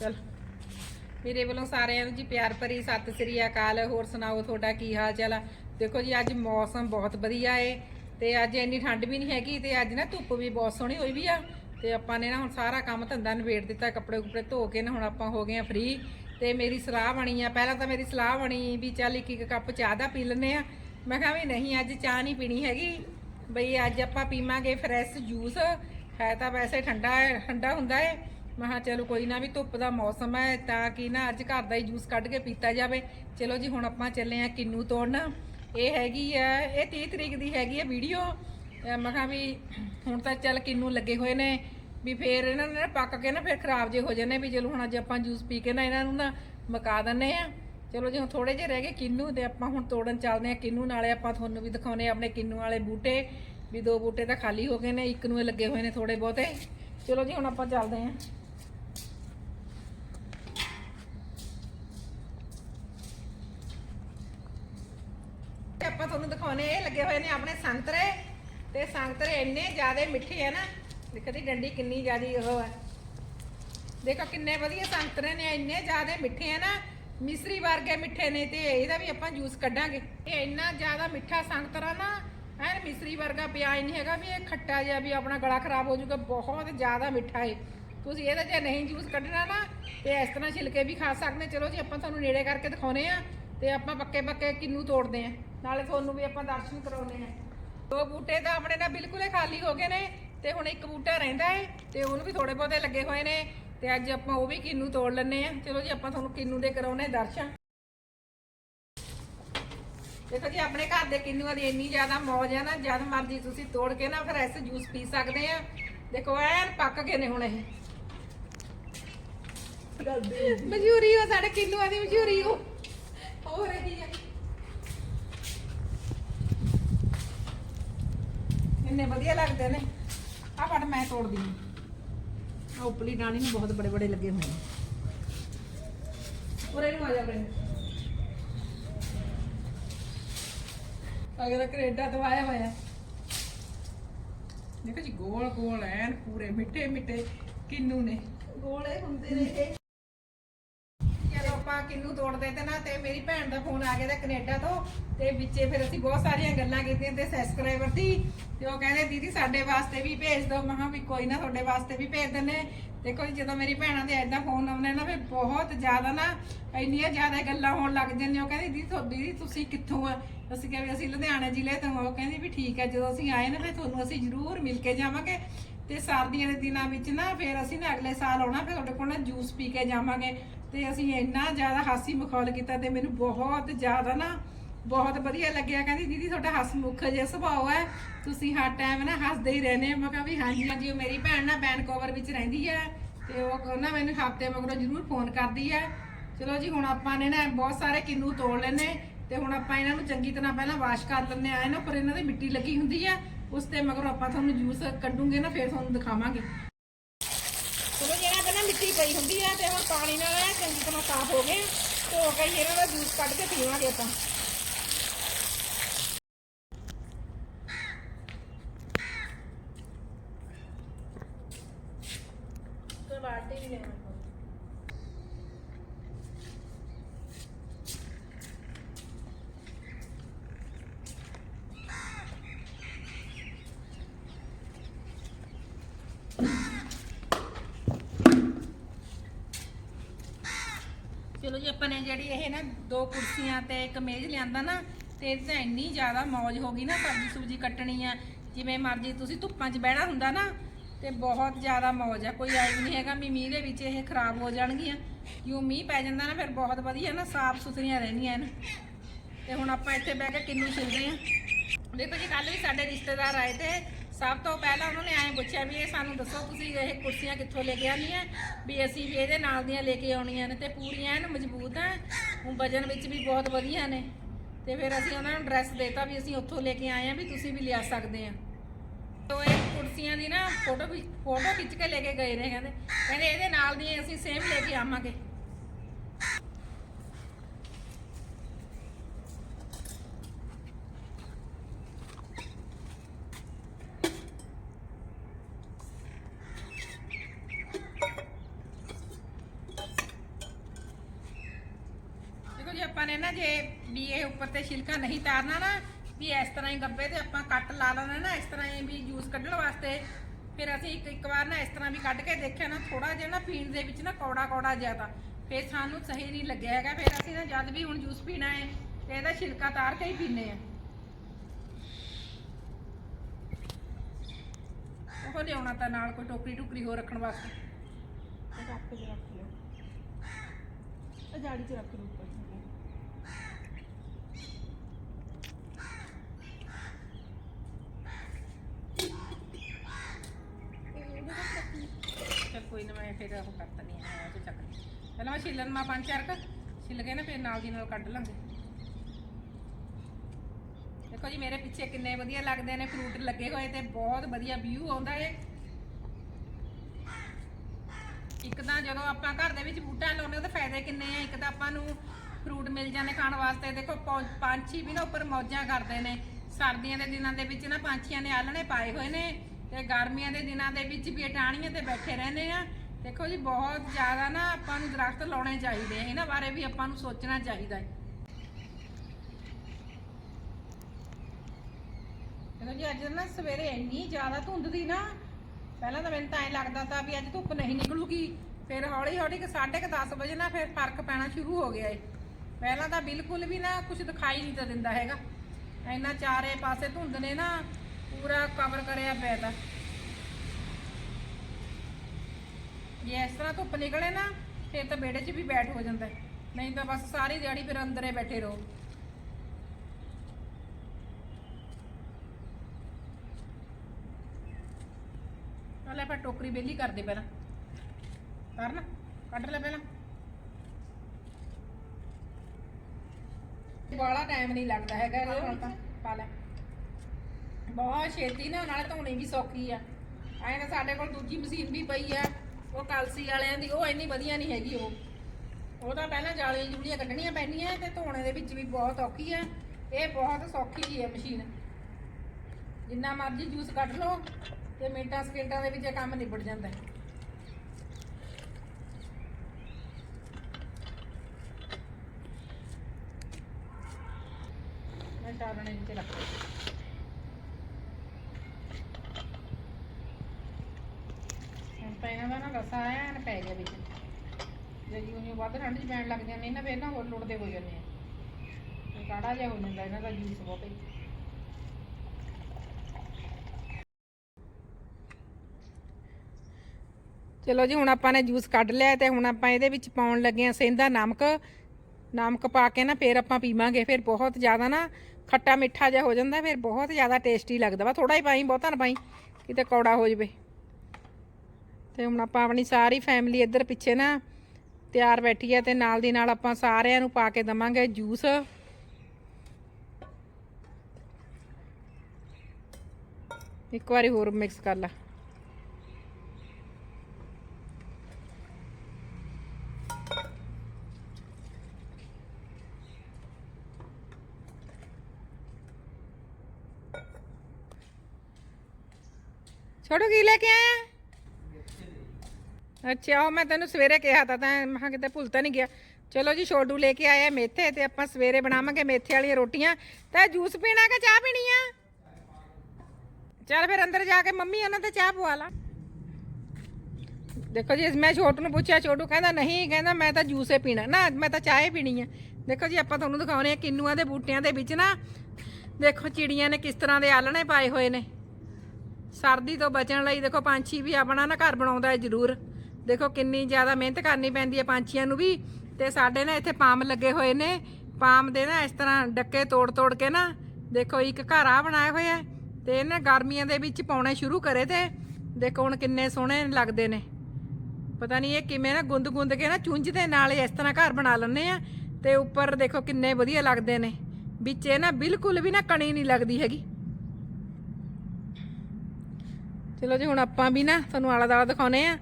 ਚਲ। ਮੇਰੇ ਵੱਲੋਂ ਸਾਰਿਆਂ ਨੂੰ ਜੀ ਪਿਆਰ ਭਰੀ ਸਤਿ ਸ੍ਰੀ ਅਕਾਲ। ਹੋਰ ਸੁਣਾਓ, ਤੁਹਾਡਾ ਕੀ ਹਾਲ ਚਾਲ ਆ? ਦੇਖੋ ਜੀ, ਅੱਜ ਮੌਸਮ ਬਹੁਤ ਵਧੀਆ ਏ ਤੇ ਅੱਜ ਇੰਨੀ ਠੰਡ ਵੀ ਨਹੀਂ ਹੈਗੀ ਤੇ ਅੱਜ ਨਾ ਧੁੱਪ ਵੀ ਬਹੁਤ ਸੋਹਣੀ ਹੋਈ ਵੀ ਆ। ਤੇ ਆਪਾਂ ਨੇ ਨਾ ਹੁਣ ਸਾਰਾ ਕੰਮ ਧੰਦਾ ਨਿਬੇੜ ਦਿੱਤਾ, ਕੱਪੜੇ ਕੁਪੜੇ ਧੋ ਕੇ ਨਾ ਹੁਣ ਆਪਾਂ ਹੋ ਗਏ ਆ ਫ੍ਰੀ ਤੇ ਮੇਰੀ ਸਲਾਹ ਬਣੀ ਆ, ਪਹਿਲਾਂ ਤਾਂ ਮੇਰੀ ਸਲਾਹ ਬਣੀ ਵੀ ਚੱਲ ਇੱਕ ਇੱਕ ਕੱਪ ਚਾਹ ਦਾ ਪੀ ਲੈਨੇ ਆ। ਮੈਂ ਕਿਹਾ ਵੀ ਨਹੀਂ, ਅੱਜ ਚਾਹ ਨਹੀਂ ਪੀਣੀ ਹੈਗੀ। ਬਈ ਅੱਜ ਆਪਾਂ ਪੀਵਾਂਗੇ ਫਰੈਸ਼ ਜੂਸ ਹੈ ਤਾਂ ਵੈਸੇ ਠੰਡਾ ਠੰਡਾ ਹੁੰਦਾ ਏ। ਮੈਂ ਕਿਹਾ ਚਲੋ ਕੋਈ ਨਾ ਵੀ ਧੁੱਪ ਦਾ ਮੌਸਮ ਹੈ ਤਾਂ ਕਿ ਨਾ ਅੱਜ ਘਰ ਦਾ ਹੀ ਜੂਸ ਕੱਢ ਕੇ ਪੀਤਾ ਜਾਵੇ। ਚਲੋ ਜੀ, ਹੁਣ ਆਪਾਂ ਚੱਲੇ ਆ ਕਿੰਨੂ ਤੋੜਨ। ਇਹ ਹੈਗੀ ਆ, ਇਹ 30 ਤਰੀਕ ਦੀ ਹੈਗੀ ਆ ਵੀਡੀਓ। ਮੈਂ ਕਿਹਾ ਵੀ ਹੁਣ ਤਾਂ ਚੱਲ ਕਿੰਨੂ ਲੱਗੇ ਹੋਏ ਨੇ, ਵੀ ਫੇਰ ਇਹਨਾਂ ਨੇ ਨਾ ਪੱਕ ਕੇ ਨਾ ਫੇਰ ਖਰਾਬ ਜੇ ਹੋ ਜਾਂਦੇ ਵੀ ਚਲੋ ਹੁਣ ਅੱਜ ਆਪਾਂ ਜੂਸ ਪੀ ਕੇ ਨਾ ਇਹਨਾਂ ਨੂੰ ਨਾ ਮਕਾ ਦਿੰਨੇ ਆ। ਚਲੋ ਜੀ, ਹੁਣ ਥੋੜੇ ਜਿਹੇ ਰਹਿ ਗਏ ਕਿੰਨੂ ਤੇ ਆਪਾਂ ਹੁਣ ਤੋੜਨ ਚੱਲਦੇ ਆ ਕਿੰਨੂ। ਨਾਲੇ ਆਪਾਂ ਤੁਹਾਨੂੰ ਵੀ ਦਿਖਾਉਨੇ ਆ ਆਪਣੇ ਕਿੰਨੂ ਵਾਲੇ ਬੂਟੇ, ਵੀ ਦੋ ਬੂਟੇ ਤਾਂ ਖਾਲੀ ਹੋ ਗਏ ਨੇ, ਇੱਕ ਨੂੰ ਇਹ ਲੱਗੇ ਹੋਏ ਨੇ ਥੋੜੇ ਬਹੁਤੇ। ਚਲੋ ਜੀ, ਹੁਣ ਆਪਾਂ ਚੱਲਦੇ ਆ ਆਪਾਂ ਤੁਹਾਨੂੰ ਦਿਖਾਉਨੇ ਇਹ ਲੱਗੇ ਹੋਏ ਨੇ ਆਪਣੇ ਸੰਤਰੇ। ਤੇ ਸੰਤਰੇ ਇੰਨੇ ਜ਼ਿਆਦੇ ਮਿੱਠੇ ਆ ਨਾ, ਦੇਖੋ ਦੇਖਦੀ ਡੰਡੀ ਕਿੰਨੀ ਜ਼ਿਆਦੀ ਉਹ ਹੈ ਦੇਖੋ ਕਿੰਨੇ ਵਧੀਆ ਸੰਤਰੇ ਨੇ, ਇੰਨੇ ਜ਼ਿਆਦੇ ਮਿੱਠੇ ਆ ਨਾ, ਮਿਸਰੀ ਵਰਗੇ ਮਿੱਠੇ ਨੇ ਤੇ ਇਹਦਾ ਵੀ ਆਪਾਂ ਜੂਸ ਕੱਢਾਂਗੇ। ਇਹ ਇੰਨਾ ਜ਼ਿਆਦਾ ਮਿੱਠਾ ਸੰਤਰਾ ਨਾ, ਐਨ ਮਿਸਰੀ ਵਰਗਾ ਪਿਆ ਨਹੀਂ ਹੈਗਾ ਵੀ ਇਹ ਖੱਟਾ ਜਿਹਾ ਵੀ ਆਪਣਾ ਗਲਾ ਖਰਾਬ ਹੋ ਜਾਊਗਾ, ਬਹੁਤ ਜ਼ਿਆਦਾ ਮਿੱਠਾ ਹੈ ਤੁਸੀਂ ਇਹਦਾ ਜੇ ਨਹੀਂ ਜੂਸ ਕੱਢਣਾ ਨਾ, ਤੇ ਇਸ ਤਰ੍ਹਾਂ ਛਿਲਕੇ ਵੀ ਖਾ ਸਕਦੇ, ਚਲੋ ਜੀ, ਆਪਾਂ ਤੁਹਾਨੂੰ ਨੇੜੇ ਕਰਕੇ ਦਿਖਾਉਨੇ ਆ, ਤੇ ਆਪਾਂ ਪੱਕੇ ਪੱਕੇ ਕਿੰਨੂ ਤੋੜਦੇ ਆ। ਨਾਲੇ ਤੁਹਾਨੂੰ ਵੀ ਆਪਾਂ ਦਰਸ਼ਨ ਕਰਾਉਨੇ ਆ ਦੋ ਬੂਟੇ ਤਾਂ ਆਪਣੇ ਨਾਲ ਬਿਲਕੁਲ ਹੀ ਖਾਲੀ ਹੋ ਗਏ ਨੇ ਤੇ ਹੁਣ ਇੱਕ ਬੂਟਾ ਰਹਿੰਦਾ ਹੈ ਤੇ ਉਹਨੂੰ ਵੀ ਥੋੜੇ ਬਹੁਤੇ ਲੱਗੇ ਹੋਏ ਨੇ ਤੇ ਅੱਜ ਆਪਾਂ ਉਹ ਵੀ ਕਿੰਨੂ ਤੋੜ ਲੈਣੇ ਆ ਚਲੋ ਜੀ ਆਪਾਂ ਤੁਹਾਨੂੰ ਕਿੰਨੂ ਦੇ ਕਰਾਉਨੇ ਦਰਸ਼ਨ। ਦੇਖੋ ਜੀ ਆਪਣੇ ਘਰ ਦੇ ਕਿੰਨੂਆਂ ਦੀ ਇੰਨੀ ਜ਼ਿਆਦਾ ਮੌਜ ਆ ਨਾ ਜਦ ਮਰਜ਼ੀ ਤੁਸੀਂ ਤੋੜ ਕੇ ਨਾ ਫਿਰ ਐਸੇ ਜੂਸ ਪੀ ਸਕਦੇ ਆ ਦੇਖੋ ਐਨ ਪੱਕ ਗਏ ਨੇ ਹੁਣ ਇਹ। ਮਜੂਰੀ ਉਹ ਸਾਡੇ ਕਿੰਨੂਆਂ ਦੀ ਮਜੂਰੀ ਉਹ ਹੋ ਰਹੀ ਹੈ ਇੰਨੇ ਵਧੀਆ ਲੱਗਦੇ ਨੇ। ਆ ਫੜ ਮੈਂ ਤੋੜਦੀ ਹਾਂ। ਆ ਉਪਲੀ ਡਾਣੀ ਨੂੰ ਬਹੁਤ ਬੜੇ ਬੜੇ ਲੱਗੇ ਹੋਏ ਨੇ। ਉਰੇ ਨੂੰ ਆ ਜਾ ਬਰੇ ਅਗਰ ਕੈਨੇਡਾ ਤੋਂ ਆਇਆ ਹੋਇਆ। ਦੇਖੋ ਜੀ ਗੋਲ ਗੋਲ ਐਨ ਪੂਰੇ ਮਿੱਠੇ ਮਿੱਠੇ ਕਿੰਨੂ ਨੇ। ਗੋਲੇ ਹੁੰਦੇ ਨੇ ਇਹ। ਆਪਾਂ ਕਿੰਨੂ ਤੋੜਦੇ ਤੇ ਨਾ, ਤੇ ਮੇਰੀ ਭੈਣ ਦਾ ਫੋਨ ਆ ਗਿਆ ਤੇ ਕੈਨੇਡਾ ਤੋਂ, ਤੇ ਵਿੱਚੇ ਫਿਰ ਅਸੀਂ ਬਹੁਤ ਸਾਰੀਆਂ ਗੱਲਾਂ ਕੀਤੀਆਂ ਤੇ ਸਬਸਕ੍ਰਾਈਬਰ ਦੀ, ਤੇ ਉਹ ਕਹਿੰਦੇ, ਦੀਦੀ, ਸਾਡੇ ਵਾਸਤੇ ਵੀ ਭੇਜ ਦਿਓ। ਮੈਂ ਕਿਹਾ, ਵੀ ਕੋਈ ਨਾ, ਤੁਹਾਡੇ ਵਾਸਤੇ ਵੀ ਭੇਜ ਦਿੰਨੇ ਦੇਖੋ ਜੀ, ਜਦੋਂ ਮੇਰੀ ਭੈਣਾਂ ਦੇ ਐਦਾਂ ਫੋਨ ਆਉਂਦੇ ਨਾ, ਫਿਰ ਬਹੁਤ ਜ਼ਿਆਦਾ ਨਾ ਇੰਨੀਆਂ ਜ਼ਿਆਦਾ ਗੱਲਾਂ ਹੋਣ ਲੱਗ ਜਾਂਦੀਆਂ। ਉਹ ਕਹਿੰਦੀ, ਦੀਦੀ ਦੀਦੀ ਤੁਸੀਂ ਕਿੱਥੋਂ ਆ? ਅਸੀਂ ਕਿਹਾ, ਵੀ ਅਸੀਂ ਲੁਧਿਆਣਾ ਜ਼ਿਲ੍ਹੇ ਤੋਂ ਆ। ਉਹ ਕਹਿੰਦੀ, ਵੀ ਠੀਕ ਹੈ, ਜਦੋਂ ਅਸੀਂ ਆਏ ਨਾ, ਫਿਰ ਤੁਹਾਨੂੰ ਅਸੀਂ ਜ਼ਰੂਰ ਮਿਲ ਕੇ ਜਾਵਾਂਗੇ। ਤੇ ਸਰਦੀਆਂ ਦੇ ਦਿਨਾਂ ਵਿੱਚ ਨਾ ਫਿਰ ਅਸੀਂ ਨਾ ਅਗਲੇ ਸਾਲ ਆਉਣਾ, ਫਿਰ ਤੁਹਾਡੇ ਕੋਲ ਨਾ ਜੂਸ ਪੀ ਕੇ ਜਾਵਾਂਗੇ। ਤੇ ਅਸੀਂ ਇੰਨਾ ਜ਼ਿਆਦਾ ਹਾਸੀ ਮਖੌਲ ਕੀਤਾ ਤੇ ਮੈਨੂੰ ਬਹੁਤ ਜ਼ਿਆਦਾ ਨਾ ਬਹੁਤ ਵਧੀਆ ਲੱਗਿਆ। ਕਹਿੰਦੀ, ਦੀਦੀ, ਤੁਹਾਡਾ ਹਸਮੁਖ ਜਿਹਾ ਸੁਭਾਅ ਹੈ। ਤੁਸੀਂ ਹਰ ਟਾਈਮ ਨਾ ਹੱਸਦੇ ਹੀ ਰਹਿੰਦੇ ਮੈਂ ਕਿਹਾ ਵੀ ਹਾਂਜੀ ਹਾਂਜੀ, ਉਹ ਮੇਰੀ ਭੈਣ ਨਾ ਬੈਨਕੋਵਰ ਵਿੱਚ ਰਹਿੰਦੀ ਹੈ ਤੇ ਉਹ ਨਾ ਮੈਨੂੰ ਹਫ਼ਤੇ ਮਗਰੋਂ ਜ਼ਰੂਰ ਫੋਨ ਕਰਦੀ ਹੈ। ਚਲੋ ਜੀ, ਹੁਣ ਆਪਾਂ ਨੇ ਨਾ ਬਹੁਤ ਸਾਰੇ ਕਿੰਨੂ ਤੋੜ ਲੈਨੇ ਤੇ ਹੁਣ ਆਪਾਂ ਇਹਨਾਂ ਨੂੰ ਚੰਗੀ ਤਰ੍ਹਾਂ ਪਹਿਲਾਂ ਵਾਸ਼ ਕਰ ਲੈਣੇ ਆ ਨਾ ਪਰ ਇਹਨਾਂ ਦੀ ਮਿੱਟੀ ਲੱਗੀ ਹੁੰਦੀ ਹੈ। ਉਸ ਤੇ ਮਗਰੋਂ ਆਪਾਂ ਤੁਹਾਨੂੰ ਜੂਸ ਕੱਢੂਗੇ ਨਾ ਫਿਰ ਤੁਹਾਨੂੰ ਦਿਖਾਵਾਂਗੇ। ਚਲੋ ਜਿਹੜਾ ਪਹਿਲਾਂ ਮਿੱਟੀ ਪਈ ਹੁੰਦੀ ਆ ਤੇ ਹੁਣ ਪਾਣੀ ਨਾਲ ਚੰਗੀ ਤਰ੍ਹਾਂ ਸਾਫ਼ ਹੋ ਗਏ ਧੋ ਕੇ ਹੀ ਇਹਨਾਂ ਦਾ ਜੂਸ ਕੱਢ ਕੇ ਪੀਵਾਂਗੇ ਆਪਾਂ। ਤੇ ਬਾਲਟੀ ਵੀ ਲੈਣਾ ਚਲੋ ਜੀ ਆਪਾਂ ਨੇ ਜਿਹੜੀ ਇਹ ਨਾ ਦੋ ਕੁਰਸੀਆਂ ਤੇ ਇੱਕ ਮੇਜ਼ ਲਿਆਂਦਾ ਨਾ, ਤੇ ਇਹ ਤਾਂ ਇੰਨੀ ਜ਼ਿਆਦਾ ਮੌਜ ਹੋ ਗਈ ਨਾ ਸਬਜ਼ੀ ਸੁਬਜੀ ਕੱਟਣੀ ਆ। ਜਿਵੇਂ ਮਰਜ਼ੀ ਤੁਸੀਂ ਧੁੱਪਾਂ 'ਚ ਬਹਿਣਾ ਹੁੰਦਾ ਨਾ, ਤੇ ਬਹੁਤ ਜ਼ਿਆਦਾ ਮੌਜ ਆ। ਕੋਈ ਆਈ ਨਹੀਂ ਹੈਗਾ, ਵੀ ਮੀਂਹ ਦੇ ਵਿੱਚ ਇਹ ਖਰਾਬ ਹੋ ਜਾਣਗੀਆਂ। ਕਿਉਂ ਮੀਂਹ ਪੈ ਜਾਂਦਾ ਨਾ, ਫਿਰ ਬਹੁਤ ਵਧੀਆ ਨਾ ਸਾਫ਼ ਸੁਥਰੀਆਂ ਰਹਿੰਦੀਆਂ ਨੇ। ਤੇ ਹੁਣ ਆਪਾਂ ਇੱਥੇ ਬਹਿ ਕੇ ਕਿੰਨੂ ਛਿਲਦੇ ਆ। ਦੇਖੋ ਜੀ ਕੱਲ ਵੀ ਸਾਡੇ ਰਿਸ਼ਤੇਦਾਰ ਆਏ ਤੇ ਸਭ ਤੋਂ ਪਹਿਲਾਂ ਉਹਨਾਂ ਨੇ ਐਂ ਪੁੱਛਿਆ ਵੀ ਇਹ ਸਾਨੂੰ ਦੱਸੋ ਤੁਸੀਂ ਇਹ ਕੁਰਸੀਆਂ ਕਿੱਥੋਂ ਲੈ ਕੇ ਆਉਂਦੀਆਂ? ਵੀ ਅਸੀਂ ਵੀ ਇਹਦੇ ਨਾਲ ਦੀਆਂ ਲੈ ਕੇ ਆਉਣੀਆਂ ਨੇ ਤੇ ਪੂਰੀਆਂ ਐਨ ਮਜ਼ਬੂਤ ਆ ਹੁਣ ਵਜਨ ਵਿੱਚ ਵੀ ਬਹੁਤ ਵਧੀਆ ਨੇ। ਤੇ ਫਿਰ ਅਸੀਂ ਉਹਨਾਂ ਨੂੰ ਡਰੈਸ ਦੇਤਾ ਵੀ ਅਸੀਂ ਉੱਥੋਂ ਲੈ ਕੇ ਆਏ ਆ ਵੀ ਤੁਸੀਂ ਵੀ ਲਿਆ ਸਕਦੇ ਆ। ਤੋ ਇਹ ਕੁਰਸੀਆਂ ਦੀ ਨਾ ਫੋਟੋ ਵੀ ਫੋਟੋ ਖਿੱਚ ਕੇ ਲੈ ਕੇ ਗਏ ਨੇ ਕਹਿੰਦੇ। ਕਹਿੰਦੇ ਇਹਦੇ ਨਾਲ ਦੀ ਅਸੀਂ ਸੇਮ ਲੈ ਕੇ ਆਵਾਂਗੇ ਜੀ ਆਪਾਂ ਨੇ ਨਾ ਜੇ ਵੀ ਇਹ ਉੱਪਰ ਤੇ ਛਿਲਕਾ ਤਾਰਨਾ ਨਾ ਵੀ ਇਸ ਤਰ੍ਹਾਂ ਹੀ ਗੱਬੇ ਤੇ ਆਪਾਂ ਕੱਟ ਲਾ ਲੈਣਾ ਨਾ, ਇਸ ਤਰ੍ਹਾਂ ਹੀ ਵੀ ਜੂਸ ਕੱਢਣ ਵਾਸਤੇ। ਫਿਰ ਅਸੀਂ ਇੱਕ ਇੱਕ ਵਾਰ ਨਾ ਇਸ ਤਰ੍ਹਾਂ ਵੀ ਕੱਢ ਕੇ ਦੇਖਿਆ ਨਾ ਥੋੜਾ ਜਿਹਾ ਨਾ ਪੀਣ ਦੇ ਵਿੱਚ ਨਾ ਕੌੜਾ ਕੌੜਾ ਜ਼ਿਆਦਾ ਫਿਰ ਸਾਨੂੰ ਸਹੀ ਨਹੀਂ ਲੱਗਿਆ ਹੈਗਾ, ਫਿਰ ਅਸੀਂ ਨਾ ਜਦ ਵੀ ਹੁਣ ਜੂਸ ਪੀਣਾ ਹੈ, ਤੇ ਇਹਦਾ ਛਿਲਕਾ ਤਾਰ ਕੇ ਹੀ ਪੀਨੇ ਆ ਉਹ ਲਿਆਉਣਾ ਤਾਂ ਨਾਲ ਕੋਈ ਟੋਕਰੀ ਟੁਕਰੀ ਹੋਰ ਰੱਖਣ ਵਾਸਤੇ। ਰੱਖ ਲਿਓ। ਇਹ ਜਾੜੀ ਚ ਰੱਖ ਲਓ ਉੱਪਰ ਚਲ ਕੋਈ ਨਾ ਮੈਂ ਫਿਰ ਉਹ ਕਰ ਨਹੀਂ ਹੈ ਉਹ 'ਚ ਚੱਕ ਲਈ। ਪਹਿਲਾਂ ਮੈਂ ਛਿੱਲਣ ਮਾ ਪੰਜ ਚਾਰ ਕ, ਛਿੱਲ ਕੇ ਨਾ, ਫਿਰ ਨਾਲ ਦੀ ਨਾਲ ਕੱਢ ਲਾਂਗੇ। ਦੇਖੋ ਜੀ, ਮੇਰੇ ਪਿੱਛੇ ਕਿੰਨੇ ਵਧੀਆ ਲੱਗਦੇ ਨੇ ਫਰੂਟ ਲੱਗੇ ਹੋਏ ਤੇ ਬਹੁਤ ਵਧੀਆ ਵਿਊ ਆਉਂਦਾ ਏ। ਇੱਕ ਤਾਂ ਜਦੋਂ ਆਪਾਂ ਘਰ ਦੇ ਵਿੱਚ ਬੂਟਾ ਲਾਉਂਦੇ ਉਹਦੇ ਫਾਇਦੇ ਕਿੰਨੇ ਆ? ਇੱਕ ਤਾਂ ਆਪਾਂ ਨੂੰ ਫਰੂਟ ਮਿਲ ਜਾਂਦੇ ਖਾਣ ਵਾਸਤੇ। ਦੇਖੋ, ਪੌ- ਪੰਛੀ ਵੀ ਨਾ ਉੱਪਰ ਮੌਜਾਂ ਕਰਦੇ ਨੇ। ਸਰਦੀਆਂ ਦੇ ਦਿਨਾਂ ਦੇ ਵਿੱਚ ਨਾ ਪੰਛੀਆਂ ਨੇ ਆਲਣੇ ਪਾਏ ਹੋਏ ਨੇ ਤੇ ਗਰਮੀਆਂ ਦੇ ਦਿਨਾਂ ਦੇ ਵਿੱਚ ਵੀ ਇਹ ਟਾਹਣੀਆਂ ਤੇ ਬੈਠੇ ਰਹਿੰਦੇ ਆ। ਦੇਖੋ ਜੀ, ਬਹੁਤ ਜ਼ਿਆਦਾ ਨਾ ਆਪਾਂ ਨੂੰ ਦਰਖਤ ਲਾਉਣੇ ਚਾਹੀਦੇ ਆ, ਇਹਨਾਂ ਬਾਰੇ ਵੀ ਆਪਾਂ ਨੂੰ ਸੋਚਣਾ ਚਾਹੀਦਾ ਹੈ। ਦੇਖੋ ਜੀ, ਅੱਜ ਨਾ ਸਵੇਰੇ ਇੰਨੀ ਜ਼ਿਆਦਾ ਧੁੰਦ ਦੀ ਨਾ, ਪਹਿਲਾਂ ਤਾਂ ਮੈਨੂੰ ਤਾਂ ਐ ਲੱਗਦਾ ਤਾਂ ਵੀ ਅੱਜ ਧੁੱਪ ਨਹੀਂ ਨਿਕਲੂਗੀ, ਫਿਰ ਹੌਲੀ ਹੌਲੀ ਕਿ 10:30 ਵਜੇ ਨਾ ਫਿਰ ਫ਼ਰਕ ਪੈਣਾ ਸ਼ੁਰੂ ਹੋ ਗਿਆ ਏ। ਪਹਿਲਾਂ ਤਾਂ ਬਿਲਕੁਲ ਵੀ ਨਾ ਕੁਝ ਦਿਖਾਈ ਨਹੀਂ ਤਾਂ ਦਿੰਦਾ ਹੈਗਾ। ਇੰਨਾ ਚਾਰੇ ਪਾਸੇ ਧੁੰਦ ਨੇ ਨਾ, ਪੂਰਾ ਕਵਰ ਕਰਿਆ ਪਿਆ ਤਾ। ਜੇ ਇਸ ਤਰ੍ਹਾਂ ਧੁੱਪ ਨਿਕਲੇ ਨਾ, ਫਿਰ ਤਾਂ ਵਿਹੜੇ 'ਚ ਵੀ ਬੈਠ ਹੋ ਜਾਂਦਾ ਹੈ। ਨਹੀਂ ਤਾਂ ਬਸ ਸਾਰੀ ਦਿਹਾੜੀ ਫਿਰ ਅੰਦਰੇ ਬੈਠੇ ਰਹੋ। ਲੈ ਆਪਾਂ ਟੋਕਰੀ ਬੇਲੀ ਕਰਦੇ ਪਹਿਲਾਂ। ਕਰ ਕੱਢ ਲੈ ਪਹਿਲਾਂ। ਬਾਲਾ ਟਾਈਮ ਨਹੀਂ ਲੱਗਦਾ ਹੈਗਾ ਇਹਦੇ ਨਾਲ ਤਾਂ। ਪਾ ਲੈ। ਬਹੁਤ ਛੇਤੀ ਨਾ, ਨਾਲੇ ਧੋਣੀ ਵੀ ਸੌਖੀ ਆ। ਐਂ ਤਾਂ ਸਾਡੇ ਕੋਲ ਦੂਜੀ ਮਸ਼ੀਨ ਵੀ ਪਈ ਆ। ਉਹ ਕਲਸੀ ਵਾਲਿਆਂ ਦੀ, ਉਹ ਇੰਨੀ ਵਧੀਆ ਨਹੀਂ ਹੈਗੀ ਉਹ। ਉਹ ਤਾਂ ਪਹਿਲਾਂ ਜਾਲੀਆਂ ਜੁਲੀਆਂ ਕੱਢਣੀਆਂ ਪੈਣੀਆਂ ਤੇ ਧੋਣੇ ਦੇ ਵਿੱਚ ਵੀ ਬਹੁਤ ਔਖੀ ਆ। ਇਹ ਬਹੁਤ ਸੌਖੀ ਜੀ ਹੈ ਮਸ਼ੀਨ। ਜਿੰਨਾ ਮਰਜ਼ੀ ਜੂਸ ਕੱਢ ਲਓ ਤੇ ਮਿੰਟਾਂ ਸਕਿੰਟਾਂ ਦੇ ਵਿੱਚ ਇਹ ਕੰਮ ਨਿਬੜ ਜਾਂਦਾ। ਹੈ ਮੈਂ ਟਾਰਨੇ ਵਿੱਚ ਰੱਖ ਦਿੱਤੀ। ਹੁਣ ਤਾਂ ਇਹਨਾਂ ਦਾ ਨਾ ਰਸਾ ਆਇਆ ਨਾ ਪੈ ਗਿਆ ਵਿੱਚ ਜੇ ਜੀ ਉਹਨੂੰ ਵੱਧ ਠੰਡ 'ਚ ਪੈਣ ਲੱਗ ਜਾਂਦੇ ਨਾ ਫਿਰ ਨਾ ਹੋਰ ਲੁੱਟਦੇ ਹੋ ਜਾਂਦੇ ਆ। ਤੇ ਕਾੜਾ ਜਿਹਾ ਹੋ ਜਾਂਦਾ, ਇਹਨਾਂ ਦਾ ਜੂਸ ਬਹੁਤ ਹੀ। ਚਲੋ ਜੀ, ਹੁਣ ਆਪਾਂ ਨੇ ਜੂਸ ਕੱਢ ਲਿਆ ਤੇ ਹੁਣ ਆਪਾਂ ਇਹਦੇ ਵਿੱਚ ਪਾਉਣ ਲੱਗੇ ਆ ਸੇਂਦਾ ਨਮਕ। ਨਮਕ ਪਾ ਕੇ ਨਾ ਫਿਰ ਆਪਾਂ ਪੀਵਾਂਗੇ, ਫਿਰ ਬਹੁਤ ਜ਼ਿਆਦਾ ਨਾ ਖੱਟਾ ਮਿੱਠਾ ਜਿਹਾ ਹੋ ਜਾਂਦਾ, ਫਿਰ ਬਹੁਤ ਜ਼ਿਆਦਾ ਟੇਸਟੀ ਲੱਗਦਾ ਵਾ। ਥੋੜਾ ਹੀ ਪਾਈ, ਬਹੁਤਾ ਨਾ ਪਾਈ, ਕਿਤੇ ਕੌੜਾ ਹੋ ਜਵੇ। ਤੇ ਹੁਣ ਆਪਾਂ ਆਪਣੀ ਸਾਰੀ ਫੈਮਿਲੀ ਇੱਧਰ ਪਿੱਛੇ ਨਾ ਤਿਆਰ ਬੈਠੀ ਹੈ ਤੇ ਨਾਲ ਦੀ ਨਾਲ ਆਪਾਂ ਸਾਰਿਆਂ ਨੂੰ ਪਾ ਕੇ ਦਵਾਂਗੇ ਜੂਸ। ਇੱਕ ਵਾਰੀ ਹੋਰ ਮਿਕਸ ਕਰ ਲਾ। ਛੋਟੂ, ਕੀ ਲੈ ਕੇ ਆਇਆ? ਅੱਛਾ, ਉਹ ਮੈਂ ਤੈਨੂੰ ਸਵੇਰੇ ਕਿਹਾ ਤਾਂ, ਤੈਂ ਮੈਂ ਕਿਹਾ ਕਿਤੇ ਭੁੱਲ ਤਾਂ ਨਹੀਂ ਗਿਆ। ਚਲੋ ਜੀ, ਛੋਟੂ ਲੈ ਕੇ ਆਇਆ ਮੇਥੇ ਤੇ ਆਪਾਂ ਸਵੇਰੇ ਬਣਾਵਾਂਗੇ ਮੇਥੇ ਵਾਲੀਆਂ ਰੋਟੀਆਂ। ਤਾਂ ਜੂਸ ਪੀਣਾ ਕਿ ਚਾਹ ਪੀਣੀ ਆ? ਚੱਲ ਫਿਰ ਅੰਦਰ ਜਾ ਕੇ ਮੰਮੀ ਉਹਨਾਂ ਤੇ ਚਾਹ ਪਵਾ ਲਾ। ਦੇਖੋ ਜੀ, ਮੈਂ ਛੋਟੂ ਨੂੰ ਪੁੱਛਿਆ, ਛੋਟੂ ਕਹਿੰਦਾ, ਨਹੀਂ, ਕਹਿੰਦਾ, ਮੈਂ ਤਾਂ ਜੂਸ ਹੀ ਪੀਣਾ। ਨਾ, ਮੈਂ ਤਾਂ ਚਾਹ ਹੀ ਪੀਣੀ ਆ। ਦੇਖੋ ਜੀ, ਆਪਾਂ ਤੁਹਾਨੂੰ ਦਿਖਾਉਣੇ ਆ ਕਿੰਨੂਆਂ ਦੇ ਬੂਟਿਆਂ ਦੇ ਵਿੱਚ ਨਾ। ਦੇਖੋ ਚਿੜੀਆਂ ਨੇ ਕਿਸ ਤਰ੍ਹਾਂ ਦੇ ਆਲਣੇ ਪਾਏ ਹੋਏ ਨੇ। ਸਰਦੀ ਤੋਂ ਬਚਣ ਲਈ ਦੇਖੋ, ਪੰਛੀ ਵੀ ਆਪਣਾ ਨਾ ਘਰ ਬਣਾਉਂਦਾ ਹੈ ਜ਼ਰੂਰ। ਦੇਖੋ ਕਿੰਨੀ ਜ਼ਿਆਦਾ ਮਿਹਨਤ ਕਰਨੀ ਪੈਂਦੀ ਹੈ ਪੰਛੀਆਂ ਨੂੰ ਵੀ ਤੇ ਸਾਡੇ ਨਾ ਇੱਥੇ ਪਾਮ ਲੱਗੇ ਹੋਏ ਨੇ। ਪਾਮ ਦੇ ਨਾ ਇਸ ਤਰ੍ਹਾਂ ਡੱਕੇ ਤੋੜ ਤੋੜ ਕੇ ਨਾ ਦੇਖੋ ਇੱਕ ਘਰ ਆ ਬਣਾਇਆ ਹੋਇਆ ਹੈ ਤੇ ਇਹਨੇ ਗਰਮੀਆਂ ਦੇ ਵਿੱਚ ਪਾਉਣੇ ਸ਼ੁਰੂ ਕਰੇ ਤੇ ਦੇਖੋ ਹੁਣ ਕਿੰਨੇ ਸੋਹਣੇ ਲੱਗਦੇ ਨੇ। ਪਤਾ ਨਹੀਂ ਇਹ ਕਿਵੇਂ ਨਾ ਗੁੰਦ ਗੁੰਦ ਕੇ ਨਾ ਚੁੰਝ ਦੇ ਨਾਲ ਇਸ ਤਰ੍ਹਾਂ ਘਰ ਬਣਾ ਲੈਂਦੇ ਆ ਤੇ ਉੱਪਰ ਦੇਖੋ ਕਿੰਨੇ ਵਧੀਆ ਲੱਗਦੇ ਨੇ। ਵਿੱਚ ਇਹ ਨਾ ਬਿਲਕੁਲ ਵੀ ਨਾ ਕਣੀ ਨਹੀਂ ਲੱਗਦੀ ਹੈਗੀ। ਚਲੋ ਜੀ ਹੁਣ ਆਪਾਂ ਵੀ ਨਾ ਤੁਹਾਨੂੰ ਆਲਾ ਦਾਲਾ ਦਿਖਾਉਨੇ ਆ।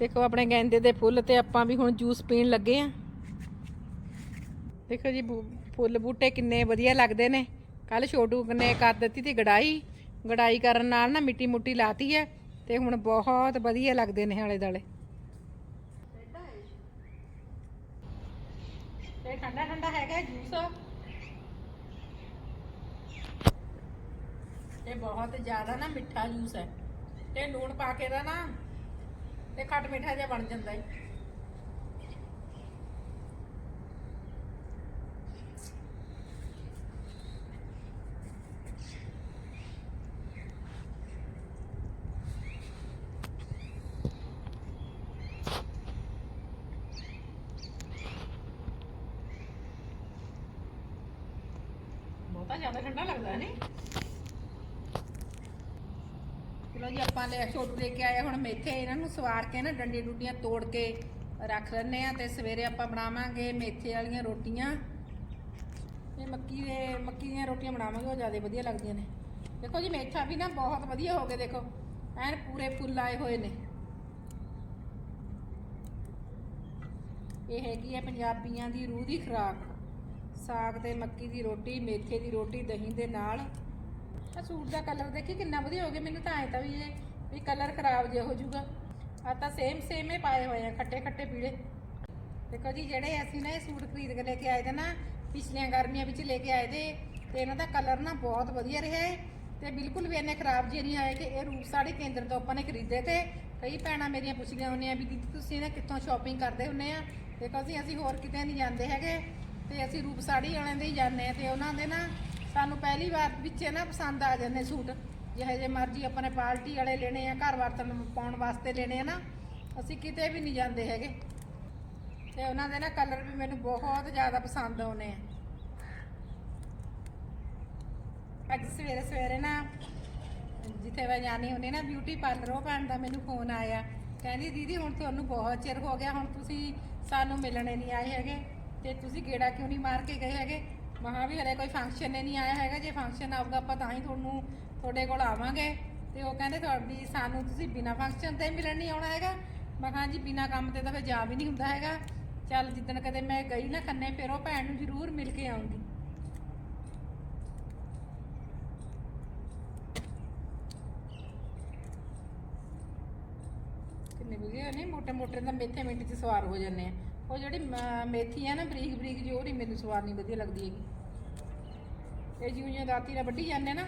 ਦੇਖੋ ਆਪਣੇ ਗੈਂਦੇ ਦੇ ਫੁੱਲ ਤੇ ਆਪਾਂ ਵੀ ਹੁਣ ਜੂਸ ਪੀਣ ਲੱਗੇ ਆ। ਦੇਖੋ ਜੀ ਫੁੱਲ ਬੂਟੇ ਕਿੰਨੇ ਵਧੀਆ ਲੱਗਦੇ ਨੇ। ਕੱਲ ਛੋਟੂ ਨੇ ਕਰ ਦਿੱਤੀ ਤੀ ਗੜਾਈ। ਗੜਾਈ ਕਰਨ ਨਾਲ ਨਾ ਮਿੱਟੀ ਮੁੱਟੀ ਲਾਤੀ ਹੈ ਤੇ ਹੁਣ ਬਹੁਤ ਵਧੀਆ ਲੱਗਦੇ ਨੇ ਆਲੇ ਦਾਲੇ ਤੇ ਠੰਡਾ ਠੰਡਾ ਹੈਗਾ ਜੂਸ। ਇਹ ਬਹੁਤ ਜ਼ਿਆਦਾ ਨਾ ਮਿੱਠਾ ਜੂਸ ਹੈ। ਤੇ ਲੂਣ ਪਾ ਕੇ ਦਾ ਨਾ ਤੇ ਖੱਟ ਮਿੱਠਾ ਜਿਹਾ ਬਣ ਜਾਂਦਾ ਹੈ ਬਹੁਤਾ ਜ਼ਿਆਦਾ ਠੰਡਾ ਲੱਗਦਾ ਨਹੀਂ ਚਲੋ ਜੀ, ਆਪਾਂ ਲੈ ਛੋਟੂ ਲੈ ਕੇ ਆਏ ਹੁਣ ਮੇਥੇ ਇਹਨਾਂ ਨੂੰ ਸਵਾਰ ਕੇ ਨਾ ਡੰਡੀ ਡੁੱਡੀਆਂ ਤੋੜ ਕੇ ਰੱਖ ਲੈਣੇ ਆ ਤੇ ਸਵੇਰੇ ਆਪਾਂ ਬਣਾਵਾਂਗੇ ਮੇਥੇ ਵਾਲੀਆਂ ਰੋਟੀਆਂ। ਇਹ ਮੱਕੀ ਦੇ, ਮੱਕੀ ਦੀਆਂ ਰੋਟੀਆਂ ਬਣਾਵਾਂਗੇ, ਉਹ ਜ਼ਿਆਦਾ ਵਧੀਆ ਲੱਗਦੀਆਂ ਨੇ। ਦੇਖੋ ਜੀ, ਮੇਥਾ ਵੀ ਨਾ ਬਹੁਤ ਵਧੀਆ ਹੋ ਗਏ ਦੇਖੋ। ਐਨ ਪੂਰੇ ਫੁੱਲ ਆਏ ਹੋਏ ਨੇ। ਇਹ ਹੈਗੀ ਹੈ ਪੰਜਾਬੀਆਂ ਦੀ ਰੂਹ ਦੀ ਖੁਰਾਕ। ਸਾਗ ਤੇ ਮੱਕੀ ਦੀ ਰੋਟੀ, ਮੇਥੇ ਦੀ ਰੋਟੀ, ਦਹੀਂ ਦੇ ਨਾਲ। ਆ ਸੂਟ ਦਾ ਕਲਰ ਦੇਖੀ ਕਿੰਨਾ ਵਧੀਆ ਹੋ ਗਿਆ, ਮੈਨੂੰ ਤਾਂ ਐ ਤਾਂ ਵੀ ਇਹ ਵੀ ਕਲਰ ਖਰਾਬ ਜਿਹਾ ਹੋ ਜਾਊਗਾ। ਆ ਤਾਂ ਸੇਮ ਸੇਮ ਹੀ ਪਾਏ ਹੋਏ ਆ, ਖੱਟੇ ਖੱਟੇ ਪੀਲੇ। ਦੇਖੋ ਜੀ, ਜਿਹੜੇ ਅਸੀਂ ਨਾ ਇਹ ਸੂਟ ਖਰੀਦ ਕੇ ਲੈ ਕੇ ਆਏ ਤੇ ਨਾ, ਪਿਛਲੀਆਂ ਗਰਮੀਆਂ ਵਿੱਚ ਲੈ ਕੇ ਆਏ ਤੇ ਤੇ ਇਹਨਾਂ ਦਾ ਕਲਰ ਨਾ ਬਹੁਤ ਵਧੀਆ ਰਿਹਾ ਹੈ। ਤੇ ਬਿਲਕੁਲ ਵੀ ਇਹਨੇ ਖਰਾਬ ਜੇ ਨਹੀਂ ਆਏ ਕਿ ਇਹ ਰੂਪ ਸਾੜੀ ਕੇਂਦਰ ਤੋਂ ਆਪਾਂ ਨੇ ਖਰੀਦੇ ਤੇ ਕਈ ਭੈਣਾਂ ਮੇਰੀਆਂ ਪੁੱਛਦੀਆਂ ਹੁੰਦੀਆਂ ਵੀ ਦੀਦੀ, ਤੁਸੀਂ ਨਾ ਕਿੱਥੋਂ ਸ਼ਾਪਿੰਗ ਕਰਦੇ ਹੁੰਨੇ ਆ? ਦੇਖੋ ਜੀ, ਅਸੀਂ ਹੋਰ ਕਿਤੇ ਨਹੀਂ ਜਾਂਦੇ ਹੈਗੇ, ਤੇ ਅਸੀਂ ਰੂਪ ਸਾੜੀ ਵਾਲਿਆਂ ਦੇ ਹੀ ਜਾਂਦੇ ਆ, ਤੇ ਉਹਨਾਂ ਦੇ ਨਾ ਸਾਨੂੰ ਪਹਿਲੀ ਵਾਰ ਵਿੱਚ ਨਾ ਪਸੰਦ ਆ ਜਾਂਦੇ ਸੂਟ। ਜਿਹੇ ਜੇ ਮਰਜ਼ੀ ਆਪਾਂ ਨੇ ਪਾਰਟੀ ਵਾਲੇ ਲੈਣੇ ਆ, ਘਰ ਵਰਤਣ ਪਾਉਣ ਵਾਸਤੇ ਲੈਣੇ ਆ ਨਾ, ਅਸੀਂ ਕਿਤੇ ਵੀ ਨਹੀਂ ਜਾਂਦੇ ਹੈਗੇ। ਤੇ ਉਹਨਾਂ ਦੇ ਨਾ ਕਲਰ ਵੀ ਮੈਨੂੰ ਬਹੁਤ ਜ਼ਿਆਦਾ ਪਸੰਦ ਆਉਨੇ ਆ। ਅੱਜ ਸਵੇਰੇ ਸਵੇਰੇ ਨਾ ਜਿੱਥੇ ਮੈਂ ਜਾਣੀ ਹੁੰਦੀ ਨਾ ਬਿਊਟੀ ਪਾਰਲਰ ਉਹ ਭੈਣ ਦਾ ਮੈਨੂੰ ਫੋਨ ਆਇਆ। ਕਹਿੰਦੀ, ਦੀਦੀ, ਹੁਣ ਤੁਹਾਨੂੰ ਬਹੁਤ ਚਿਰ ਹੋ ਗਿਆ, ਹੁਣ ਤੁਸੀਂ ਸਾਨੂੰ ਮਿਲਣੇ ਨਹੀਂ ਆਏ ਹੈਗੇ, ਤੇ ਤੁਸੀਂ ਗੇੜਾ ਕਿਉਂ ਨਹੀਂ ਮਾਰ ਕੇ ਗਏ ਹੈਗੇ? ਮਹਾ ਵੀ ਹਲੇ ਕੋਈ ਫੰਕਸ਼ਨ ਨਹੀਂ ਆਇਆ ਹੈਗਾ, ਜੇ ਫੰਕਸ਼ਨ ਆਊਗਾ ਆਪਾਂ ਤਾਂ ਹੀ ਤੁਹਾਨੂੰ ਤੁਹਾਡੇ ਕੋਲ ਆਵਾਂਗੇ। ਤੇ ਉਹ ਕਹਿੰਦੇ ਤੁਹਾਡੀ, ਸਾਨੂੰ ਤੁਸੀਂ ਬਿਨਾ ਫੰਕਸ਼ਨ ਤੇ ਮਿਲਣ ਨਹੀਂ ਆਉਣਾ ਹੈਗਾ। ਮੈਂ ਕਿਹਾ ਜੀ, ਬਿਨਾ ਕੰਮ ਤੇ ਤਾਂ ਫਿਰ ਜਾ ਵੀ ਨਹੀਂ ਹੁੰਦਾ ਹੈਗਾ। ਚੱਲ ਜਿੱਦਣ ਕਦੇ ਮੈਂ ਗਈ ਨਾ ਖੰਨੇ, ਫਿਰ ਉਹ ਭੈਣ ਨੂੰ ਜ਼ਰੂਰ ਮਿਲ ਕੇ ਆਉਂਗੀ। ਕਿੰਨੇ ਵਧੀਆ ਨੇ? ਮੋਟੇ ਮੋਟੇ ਤਾਂ ਮੇਥੇ ਮਿੰਟ 'ਚ ਸਵਾਰ ਹੋ ਜਾਂਦੇ ਆ। ਉਹ ਜਿਹੜੀ ਮ- ਮੇਥੀ ਹੈ ਨਾ ਬਰੀਕ ਬਰੀਕ ਜਿਹੀ, ਉਹ ਨਹੀਂ ਮੈਨੂੰ ਸਵਾਰ ਨਹੀਂ ਵਧੀਆ ਲੱਗਦੀ ਹੈਗੀ। ਇਹ ਜਿਉਂ ਜਿਉਂ ਦਾਤੀ ਨਾਲ ਵੱਢੀ ਜਾਂਦੇ ਨਾ,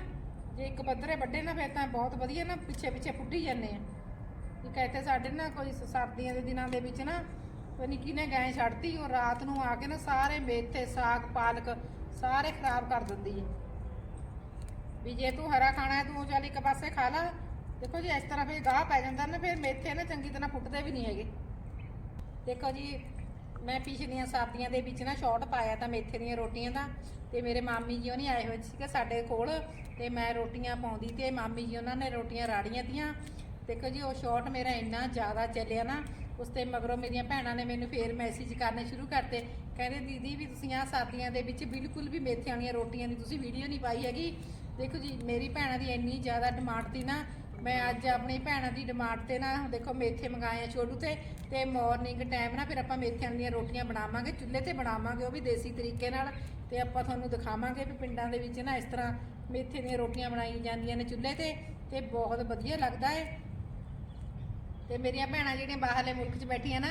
ਜੇ ਇੱਕ ਪੱਧਰੇ ਵੱਢੇ ਨਾ ਫਿਰ ਤਾਂ ਬਹੁਤ ਵਧੀਆ ਨਾ, ਪਿੱਛੇ ਪਿੱਛੇ ਫੁੱਟੀ ਜਾਂਦੇ ਆ। ਇੱਕ ਇੱਥੇ ਸਾਡੇ ਨਾ ਕੋਈ ਸ- ਸਰਦੀਆਂ ਦੇ ਦਿਨਾਂ ਦੇ ਵਿੱਚ ਨਾ ਉਹ ਨਿੱਕੀ ਨੇ ਗਾਂ ਛੱਡਤੀ, ਉਹ ਰਾਤ ਨੂੰ ਆ ਕੇ ਨਾ ਸਾਰੇ ਮੇਥੇ, ਸਾਗ, ਪਾਲਕ ਸਾਰੇ ਖਰਾਬ ਕਰ ਦਿੰਦੀ ਹੈ ਵੀ ਜੇ ਤੂੰ ਹਰਾ ਖਾਣਾ ਹੈ, ਤੂੰ ਚੱਲ ਇੱਕ ਪਾਸੇ ਖਾ ਲੈ। ਦੇਖੋ ਜੀ, ਇਸ ਤਰ੍ਹਾਂ ਫਿਰ ਗਾਹ ਪੈ ਜਾਂਦਾ ਨਾ, ਫਿਰ ਮੇਥੇ ਨਾ ਚੰਗੀ ਤਰ੍ਹਾਂ ਫੁੱਟਦੇ ਵੀ ਨਹੀਂ ਹੈਗੇ। ਦੇਖੋ ਜੀ ਮੈਂ ਪਿਛਲੀਆਂ ਸਰਦੀਆਂ ਦੇ ਵਿੱਚ ਨਾ ਸ਼ਾਰਟ ਪਾਇਆ ਤਾਂ ਮੇਥੇ ਦੀਆਂ ਰੋਟੀਆਂ ਦਾ ਤੇ ਮੇਰੇ ਮਾਮੀ ਜੀ ਉਹਨੇ ਆਏ ਹੋਏ ਸੀਗੇ ਸਾਡੇ ਕੋਲ ਤੇ ਮੈਂ ਰੋਟੀਆਂ ਪਾਉਂਦੀ ਤੇ ਮਾਮੀ ਜੀ ਉਹਨਾਂ ਨੇ ਰੋਟੀਆਂ ਰਾੜੀਆਂ ਤੀਆਂ। ਦੇਖੋ ਜੀ, ਉਹ ਸ਼ਾਰਟ ਮੇਰਾ ਇੰਨਾ ਜ਼ਿਆਦਾ ਚੱਲਿਆ ਨਾ, ਉਸ ਤੇ ਮਗਰੋਂ ਮੇਰੀਆਂ ਭੈਣਾਂ ਨੇ ਮੈਨੂੰ ਫੇਰ ਮੈਸੇਜ ਕਰਨੇ ਸ਼ੁਰੂ ਕਰਤੇ। ਕਹਿੰਦੇ, ਦੀਦੀ ਵੀ ਤੁਸੀਂ ਆਹ ਸਰਦੀਆਂ ਦੇ ਵਿੱਚ ਬਿਲਕੁਲ ਵੀ ਮੇਥੇ ਵਾਲੀਆਂ ਰੋਟੀਆਂ ਦੀ ਤੁਸੀਂ ਵੀਡੀਓ ਨਹੀਂ ਪਾਈ ਹੈਗੀ। ਦੇਖੋ ਜੀ, ਮੇਰੀ ਭੈਣਾਂ ਦੀ ਇੰਨੀ ਜ਼ਿਆਦਾ ਡਿਮਾਂਡ ਸੀ ਨਾ ਮੈਂ ਅੱਜ ਆਪਣੀ ਭੈਣਾਂ ਦੀ ਡਿਮਾਂਡ ਤੇ ਨਾ ਦੇਖੋ ਮੇਥੇ ਮੰਗਾਏ ਆ ਛੋਟੂ ਤੇ ਤੇ ਮਾਰਨਿੰਗ ਟਾਈਮ ਨਾ ਫਿਰ ਆਪਾਂ ਮੇਥਿਆਂ ਦੀਆਂ ਰੋਟੀਆਂ ਬਣਾਵਾਂਗੇ, ਚੁੱਲ੍ਹੇ ਤੇ ਬਣਾਵਾਂਗੇ ਉਹ ਵੀ ਦੇਸੀ ਤਰੀਕੇ ਨਾਲ, ਤੇ ਆਪਾਂ ਤੁਹਾਨੂੰ ਦਿਖਾਵਾਂਗੇ ਵੀ ਪਿੰਡਾਂ ਦੇ ਵਿੱਚ ਨਾ ਇਸ ਤਰ੍ਹਾਂ ਮੇਥੇ ਦੀਆਂ ਰੋਟੀਆਂ ਬਣਾਈ ਜਾਂਦੀਆਂ ਨੇ ਚੁੱਲ੍ਹੇ ਤੇ ਤੇ ਬਹੁਤ ਵਧੀਆ ਲੱਗਦਾ ਹੈ ਤੇ ਮੇਰੀਆਂ ਭੈਣਾਂ ਜਿਹੜੀਆਂ ਬਾਹਰਲੇ ਮੁਲਕ 'ਚ ਬੈਠੀਆਂ ਨਾ,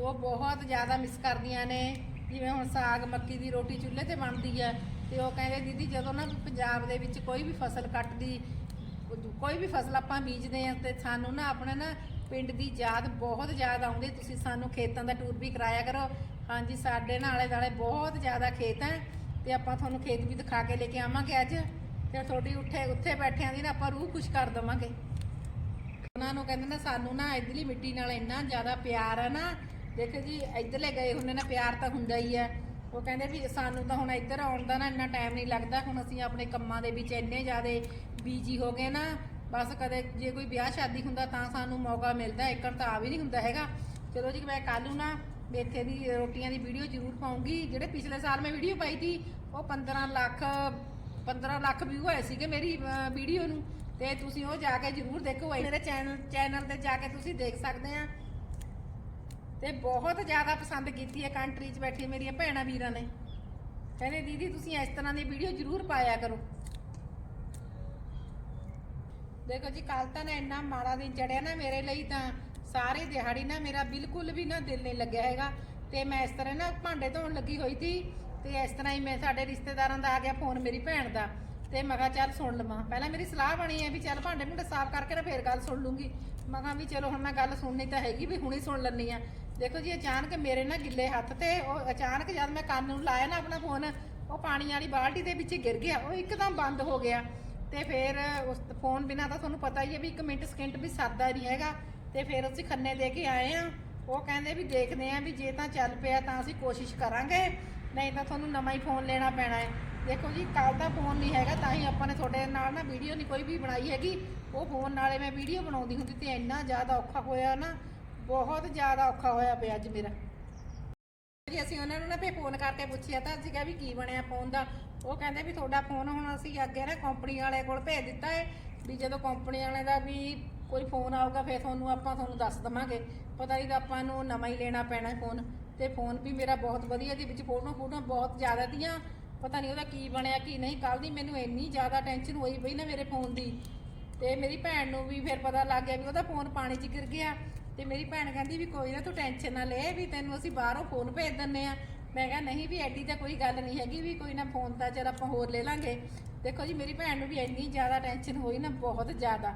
ਉਹ ਬਹੁਤ ਜ਼ਿਆਦਾ ਮਿਸ ਕਰਦੀਆਂ ਨੇ, ਜਿਵੇਂ ਹੁਣ ਸਾਗ ਮੱਕੀ ਦੀ ਰੋਟੀ ਚੁੱਲ੍ਹੇ ਤੇ ਬਣਦੀ ਆ, ਤੇ ਉਹ ਕਹਿੰਦੇ ਦੀਦੀ ਜਦੋਂ ਨਾ ਪੰਜਾਬ ਦੇ ਵਿੱਚ ਕੋਈ ਵੀ ਫਸਲ ਕੱਟਦੀ ਕੋਈ ਵੀ ਫਸਲ ਆਪਾਂ ਬੀਜਦੇ ਆ ਤੇ ਸਾਨੂੰ ਨਾ ਆਪਣਾ ਨਾ ਪਿੰਡ ਦੀ ਯਾਦ ਬਹੁਤ ਜ਼ਿਆਦਾ ਆਉਂਦੀ ਤੁਸੀਂ ਸਾਨੂੰ ਖੇਤਾਂ ਦਾ ਟੂਰ ਵੀ ਕਰਾਇਆ ਕਰੋ। ਹਾਂਜੀ, ਸਾਡੇ ਨਾਲ ਆਲੇ ਦੁਆਲੇ ਬਹੁਤ ਜ਼ਿਆਦਾ ਖੇਤ ਹੈ ਤੇ ਆਪਾਂ ਤੁਹਾਨੂੰ ਖੇਤ ਵੀ ਦਿਖਾ ਕੇ ਲੈ ਕੇ ਆਵਾਂਗੇ ਅੱਜ। ਤੇ ਤੁਹਾਡੀ ਉੱਠੇ ਉੱਥੇ ਬੈਠਿਆਂ ਦੀ ਨਾ ਆਪਾਂ ਰੂਹ ਖੁਸ਼ ਕਰ ਦੇਵਾਂਗੇ। ਉਹਨਾਂ ਨੂੰ ਕਹਿੰਦੇ ਨਾ ਸਾਨੂੰ ਨਾ ਇਧਰਲੀ ਮਿੱਟੀ ਨਾਲ ਇੰਨਾ ਜ਼ਿਆਦਾ ਪਿਆਰ ਹੈ ਨਾ। ਦੇਖੋ ਜੀ, ਇਧਰਲੇ ਗਏ ਹੁੰਦੇ ਨਾ, ਪਿਆਰ ਤਾਂ ਹੁੰਦਾ ਹੀ ਹੈ। ਉਹ ਕਹਿੰਦੇ ਵੀ ਸਾਨੂੰ ਤਾਂ ਹੁਣ ਇੱਧਰ ਆਉਣ ਦਾ ਨਾ ਇੰਨਾ ਟਾਈਮ ਨਹੀਂ ਲੱਗਦਾ। ਹੁਣ ਅਸੀਂ ਆਪਣੇ ਕੰਮਾਂ ਦੇ ਵਿੱਚ ਇੰਨੇ ਜ਼ਿਆਦਾ ਬੀਜੀ ਹੋ ਗਏ ਨਾ ਬਸ ਕਦੇ ਜੇ ਕੋਈ ਵਿਆਹ ਸ਼ਾਦੀ ਹੁੰਦਾ ਤਾਂ ਸਾਨੂੰ ਮੌਕਾ ਮਿਲਦਾ ਇੱਕਣ ਤਾਂ ਆ ਵੀ ਨਹੀਂ ਹੁੰਦਾ ਹੈਗਾ। ਚਲੋ ਜੀ ਮੈਂ ਕੱਲ ਨੂੰ ਮੇਥੇ ਦੀ ਰੋਟੀਆਂ ਦੀ ਵੀਡੀਓ ਜ਼ਰੂਰ ਪਾਉਂਗੀ। ਜਿਹੜੇ ਪਿਛਲੇ ਸਾਲ ਮੈਂ ਵੀਡੀਓ ਪਾਈ ਸੀ ਉਹ 15 ਲੱਖ 15 ਲੱਖ ਵਿਊ ਹੋਏ ਸੀਗੇ ਮੇਰੀ ਵੀਡੀਓ ਨੂੰ। ਤੇ ਤੁਸੀਂ ਉਹ ਜਾ ਕੇ ਜ਼ਰੂਰ ਦੇਖੋ। ਮੇਰੇ ਚੈਨਲ ਚੈਨਲ ਤੇ ਜਾ ਕੇ ਤੁਸੀਂ ਦੇਖ ਸਕਦੇ ਆ। ਤੇ ਬਹੁਤ ਜ਼ਿਆਦਾ ਪਸੰਦ ਕੀਤੀ ਹੈ ਕੰਟਰੀ 'ਚ ਬੈਠੀ ਮੇਰੀਆਂ ਭੈਣਾਂ ਵੀਰਾਂ ਨੇ। ਕਹਿੰਦੇ ਦੀਦੀ ਤੁਸੀਂ ਇਸ ਤਰ੍ਹਾਂ ਦੀ ਵੀਡੀਓ ਜ਼ਰੂਰ ਪਾਇਆ ਕਰੋ। ਦੇਖੋ ਜੀ ਕੱਲ ਤਾਂ ਨਾ ਇੰਨਾ ਮਾੜਾ ਦਿਨ ਚੜਿਆ ਨਾ ਮੇਰੇ ਲਈ ਤਾਂ ਸਾਰੇ ਦਿਹਾੜੀ ਨਾ ਮੇਰਾ ਬਿਲਕੁਲ ਵੀ ਨਾ ਦਿਲ ਨਹੀਂ ਲੱਗਿਆ ਹੈਗਾ। ਤੇ ਮੈਂ ਇਸ ਤਰ੍ਹਾਂ ਨਾ ਭਾਂਡੇ ਧੋਣ ਲੱਗੀ ਹੋਈ ਸੀ ਤੇ ਇਸ ਤਰ੍ਹਾਂ ਹੀ ਮੈਂ ਸਾਡੇ ਰਿਸ਼ਤੇਦਾਰਾਂ ਦਾ ਆ ਗਿਆ ਫੋਨ ਮੇਰੀ ਭੈਣ ਦਾ ਤੇ ਮੈਂ ਕਿਹਾ ਚੱਲ ਸੁਣ ਲਵਾਂ। ਪਹਿਲਾਂ ਮੇਰੀ ਸਲਾਹ ਬਣੀ ਹੈ ਵੀ ਚੱਲ ਭਾਂਡੇ ਭੁੰਡੇ ਸਾਫ਼ ਕਰਕੇ ਨਾ ਫੇਰ ਗੱਲ ਸੁਣ ਲੂੰਗੀ। ਮੈਂ ਕਿਹਾ ਵੀ ਚਲੋ ਹੁਣ ਮੈਂ ਗੱਲ ਸੁਣਨੀ ਤਾਂ ਹੈਗੀ ਵੀ ਹੁਣੀ ਸੁਣ ਲੈਣੀ ਆ ਦੇਖੋ ਜੀ, ਅਚਾਨਕ ਮੇਰੇ ਨਾ ਗਿੱਲੇ ਹੱਥ ਤੇ ਉਹ ਅਚਾਨਕ ਜਦ ਮੈਂ ਕੰਨ ਨੂੰ ਲਾਇਆ ਨਾ ਆਪਣਾ ਫੋਨ, ਉਹ ਪਾਣੀ ਵਾਲੀ ਬਾਲਟੀ ਦੇ ਵਿੱਚ ਗਿਰ ਗਿਆ, ਉਹ ਇੱਕਦਮ ਬੰਦ ਹੋ ਗਿਆ। ਤੇ ਫਿਰ ਉਸ ਫੋਨ ਬਿਨਾ ਤਾਂ ਤੁਹਾਨੂੰ ਪਤਾ ਹੀ ਹੈ ਵੀ ਇੱਕ ਮਿੰਟ ਸਕਿੰਟ ਵੀ ਸਰਦਾ ਨਹੀਂ ਹੈਗਾ। ਤੇ ਫਿਰ ਅਸੀਂ ਖੰਨੇ ਦੇ ਕੇ ਆਏ ਆ ਉਹ ਕਹਿੰਦੇ ਵੀ ਦੇਖਦੇ ਆ ਵੀ ਜੇ ਤਾਂ ਚੱਲ ਪਿਆ ਤਾਂ ਅਸੀਂ ਕੋਸ਼ਿਸ਼ ਕਰਾਂਗੇ। ਨਹੀਂ ਤਾਂ ਤੁਹਾਨੂੰ ਨਵਾਂ ਹੀ ਫੋਨ ਲੈਣਾ ਪੈਣਾ ਹੈ। ਦੇਖੋ ਜੀ ਕੱਲ ਦਾ ਫੋਨ ਨਹੀਂ ਹੈਗਾ, ਤਾਂ ਹੀ ਆਪਾਂ ਨੇ ਤੁਹਾਡੇ ਨਾਲ ਨਾ ਵੀਡੀਓ ਨਹੀਂ ਕੋਈ ਵੀ ਬਣਾਈ ਹੈਗੀ। ਉਹ ਫੋਨ ਨਾਲੇ ਮੈਂ ਵੀਡੀਓ ਬਣਾਉਂਦੀ ਹੁੰਦੀ ਤੇ ਇੰਨਾ ਜ਼ਿਆਦਾ ਔਖਾ ਹੋਇਆ ਨਾ, ਬਹੁਤ ਜ਼ਿਆਦਾ ਔਖਾ ਹੋਇਆ ਪਿਆ ਅੱਜ ਮੇਰਾ। ਜੀ, ਅਸੀਂ ਉਹਨਾਂ ਨੂੰ ਨਾ ਫੇ ਫੋਨ ਕਰਕੇ ਪੁੱਛਿਆ ਤਾਂ ਅਸੀਂ ਕਿਹਾ ਵੀ ਕੀ ਬਣਿਆ ਫੋਨ ਦਾ? ਉਹ ਕਹਿੰਦੇ ਵੀ ਤੁਹਾਡਾ ਫੋਨ ਹੁਣ ਅਸੀਂ ਅੱਗੇ ਨਾ ਕੰਪਨੀ ਵਾਲੇ ਕੋਲ ਭੇਜ ਦਿੱਤਾ ਹੈ ਵੀ ਜਦੋਂ ਕੰਪਨੀ ਵਾਲੇ ਦਾ ਵੀ ਕੋਈ ਫੋਨ ਆਊਗਾ, ਫਿਰ ਤੁਹਾਨੂੰ ਆਪਾਂ ਤੁਹਾਨੂੰ ਦੱਸ ਦਵਾਂਗੇ। ਪਤਾ ਨਹੀਂ ਤਾਂ ਆਪਾਂ ਨੂੰ ਨਵਾਂ ਹੀ ਲੈਣਾ ਪੈਣਾ ਫੋਨ ਤੇ ਫੋਨ ਵੀ ਮੇਰਾ ਬਹੁਤ ਵਧੀਆ ਦੀ ਵਿੱਚ ਫੋਟੋ ਫੋਟੋ ਬਹੁਤ ਜ਼ਿਆਦਾ ਦੀਆਂ। ਪਤਾ ਨਹੀਂ ਉਹਦਾ ਕੀ ਬਣਿਆ, ਕੀ ਨਹੀਂ। ਕੱਲ ਦੀ ਮੈਨੂੰ ਇੰਨੀ ਜ਼ਿਆਦਾ ਟੈਨਸ਼ਨ ਹੋਈ ਪਈ ਨਾ ਮੇਰੇ ਫੋਨ ਦੀ। ਤੇ ਮੇਰੀ ਭੈਣ ਨੂੰ ਵੀ ਫਿਰ ਪਤਾ ਲੱਗ ਗਿਆ ਵੀ ਉਹਦਾ ਫੋਨ ਪਾਣੀ 'ਚ ਗਿਰ ਗਿਆ। ਤੇ ਮੇਰੀ ਭੈਣ ਕਹਿੰਦੀ ਵੀ ਕੋਈ ਨਾ ਤੂੰ ਟੈਨਸ਼ਨ ਨਾ ਲੈ, ਵੀ ਤੈਨੂੰ ਅਸੀਂ ਬਾਹਰੋਂ ਫੋਨ ਭੇਜ ਦਿੰਨੇ ਆ। ਮੈਂ ਕਿਹਾ, ਨਹੀਂ ਵੀ ਐਡੀ ਤਾਂ ਕੋਈ ਗੱਲ ਨਹੀਂ ਹੈਗੀ ਵੀ ਕੋਈ ਨਾ ਫੋਨ ਤਾਂ ਚਲ ਆਪਾਂ ਹੋਰ ਲੈ ਲਾਂਗੇ। ਦੇਖੋ ਜੀ, ਮੇਰੀ ਭੈਣ ਨੂੰ ਵੀ ਇੰਨੀ ਜ਼ਿਆਦਾ ਟੈਨਸ਼ਨ ਹੋਈ ਨਾ, ਬਹੁਤ ਜ਼ਿਆਦਾ।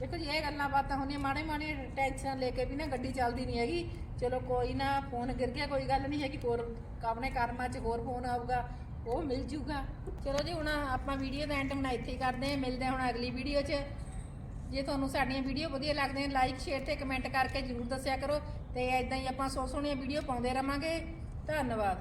ਦੇਖੋ ਜੀ, ਇਹ ਗੱਲਾਂ ਬਾਤਾਂ ਹੁੰਦੀਆਂ, ਮਾੜੇ ਮਾੜੇ ਟੈਨਸ਼ਨ ਲੈ ਕੇ ਵੀ ਨਾ ਗੱਡੀ ਚੱਲਦੀ ਨਹੀਂ ਹੈਗੀ। ਚਲੋ ਕੋਈ ਨਾ ਫੋਨ ਗਿਰ ਗਿਆ, ਕੋਈ ਗੱਲ ਨਹੀਂ ਹੈਗੀ, ਹੋਰ ਆਪਣੇ ਕਰਮਾਂ 'ਚ ਹੋਰ ਫੋਨ ਆਊਗਾ, ਉਹ ਮਿਲ ਜੂਗਾ। ਚਲੋ ਜੀ, ਹੁਣ ਆਪਾਂ ਵੀਡੀਓ ਦਾ ਐਂਡ ਹੁਣ ਇੱਥੇ ਹੀ ਕਰਦੇ ਹਾਂ, ਮਿਲਦੇ ਹਾਂ ਹੁਣ ਅਗਲੀ ਵੀਡੀਓ 'ਚ। ਜੇ ਤੁਹਾਨੂੰ ਸਾਡੀਆਂ ਵੀਡੀਓ ਵਧੀਆ ਲੱਗਦੀਆਂ ਲਾਈਕ ਸ਼ੇਅਰ ਤੇ ਕਮੈਂਟ ਕਰਕੇ ਜਰੂਰ ਦੱਸਿਆ ਕਰੋ। ਤੇ ਐਦਾਂ ਹੀ ਆਪਾਂ ਸੋ ਸੋਹਣੀਆਂ ਵੀਡੀਓ ਪਾਉਂਦੇ ਰਵਾਂਗੇ। ਧੰਨਵਾਦ।